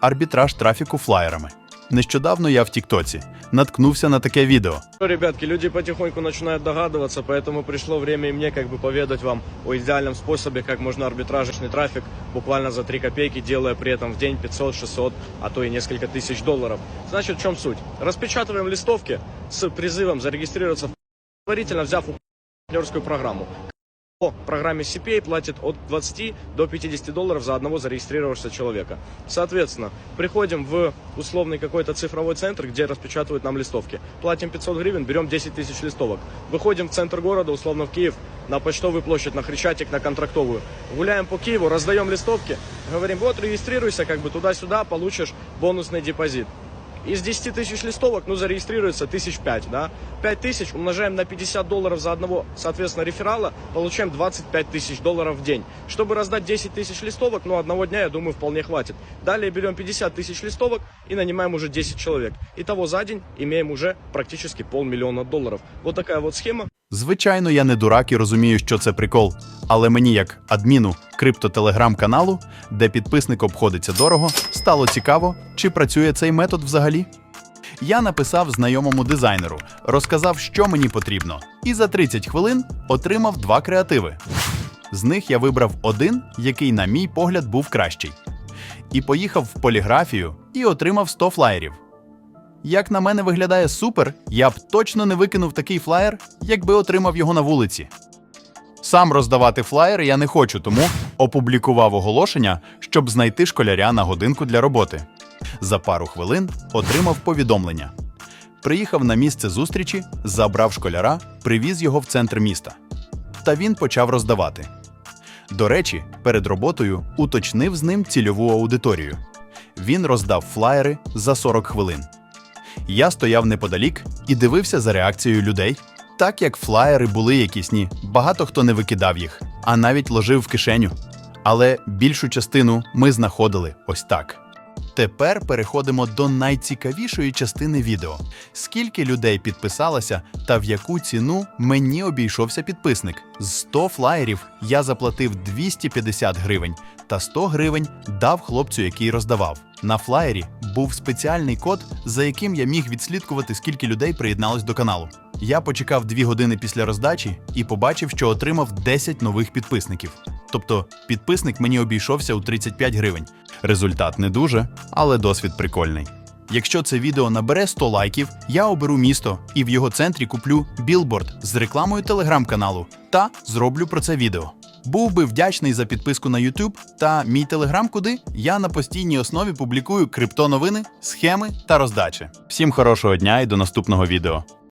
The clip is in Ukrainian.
арбітраж трафіку флаєрами. Нещодавно я в Тіктоці наткнувся на таке відео. Ну, Ребятки, люди потихоньку начинают догадываться, поэтому пришло время и мне как бы поведать вам о идеальном способе, как можно арбитражный трафик буквально за 3 копейки, делая при этом в день 500, 600, а то и несколько тысяч долларов. Значит, в чем суть? Распечатываем листовки с призывом зарегистрироваться в предварительно взяв партнерскую программу. По программе CPA платит от 20 до 50 долларов за одного зарегистрировавшегося человека. Соответственно, приходим в условный какой-то цифровой центр, где распечатывают нам листовки. Платим 500 гривен, берем 10 тысяч листовок. Выходим в центр города, условно в Киев, на Почтовую площадь, на Хрещатик, на Контрактовую. Гуляем по Киеву, раздаем листовки, говорим, вот регистрируйся, как бы туда-сюда, получишь бонусный депозит. Из 10 тысяч листовок, ну, зарегистрируется тысяч пять, да? 5 тысяч умножаем на 50 долларов за одного, соответственно, реферала, получаем 25 тысяч долларов в день. Чтобы раздать 10 тысяч листовок, ну, одного дня, я думаю, вполне хватит. Далее берем 50 тысяч листовок и нанимаем уже 10 человек. Итого за день имеем уже практически полмиллиона долларов. Вот такая вот схема. Звичайно, я не дурак і розумію, що це прикол. Але мені, як адміну криптотелеграм-каналу, де підписник обходиться дорого, стало цікаво, чи працює цей метод взагалі. Я написав знайомому дизайнеру, розказав, що мені потрібно, і за 30 хвилин отримав два креативи. З них я вибрав один, який, на мій погляд, був кращий. І поїхав в поліграфію і отримав 100 флаєрів. Як на мене виглядає супер, я б точно не викинув такий флаєр, якби отримав його на вулиці. Сам роздавати флаєри я не хочу, тому опублікував оголошення, щоб знайти школяря на годинку для роботи. За пару хвилин отримав повідомлення. Приїхав на місце зустрічі, забрав школяра, привіз його в центр міста. Та він почав роздавати. До речі, перед роботою уточнив з ним цільову аудиторію. Він роздав флаєри за 40 хвилин. Я стояв неподалік і дивився за реакцією людей. Так як флаєри були якісні, багато хто не викидав їх, а навіть ложив в кишеню. Але більшу частину ми знаходили ось так. Тепер переходимо до найцікавішої частини відео: скільки людей підписалося та в яку ціну мені обійшовся підписник. З 100 флаєрів я заплатив 250 гривень та 100 гривень дав хлопцю, який роздавав. На флаєрі був спеціальний код, за яким я міг відслідкувати, скільки людей приєдналось до каналу. Я почекав 2 години після роздачі і побачив, що отримав 10 нових підписників. Тобто підписник мені обійшовся у 35 гривень. Результат не дуже, але досвід прикольний. Якщо це відео набере 100 лайків, я оберу місто і в його центрі куплю білборд з рекламою телеграм-каналу та зроблю про це відео. Був би вдячний за підписку на YouTube та мій телеграм, куди я на постійній основі публікую криптоновини, схеми та роздачі. Всім хорошого дня і до наступного відео.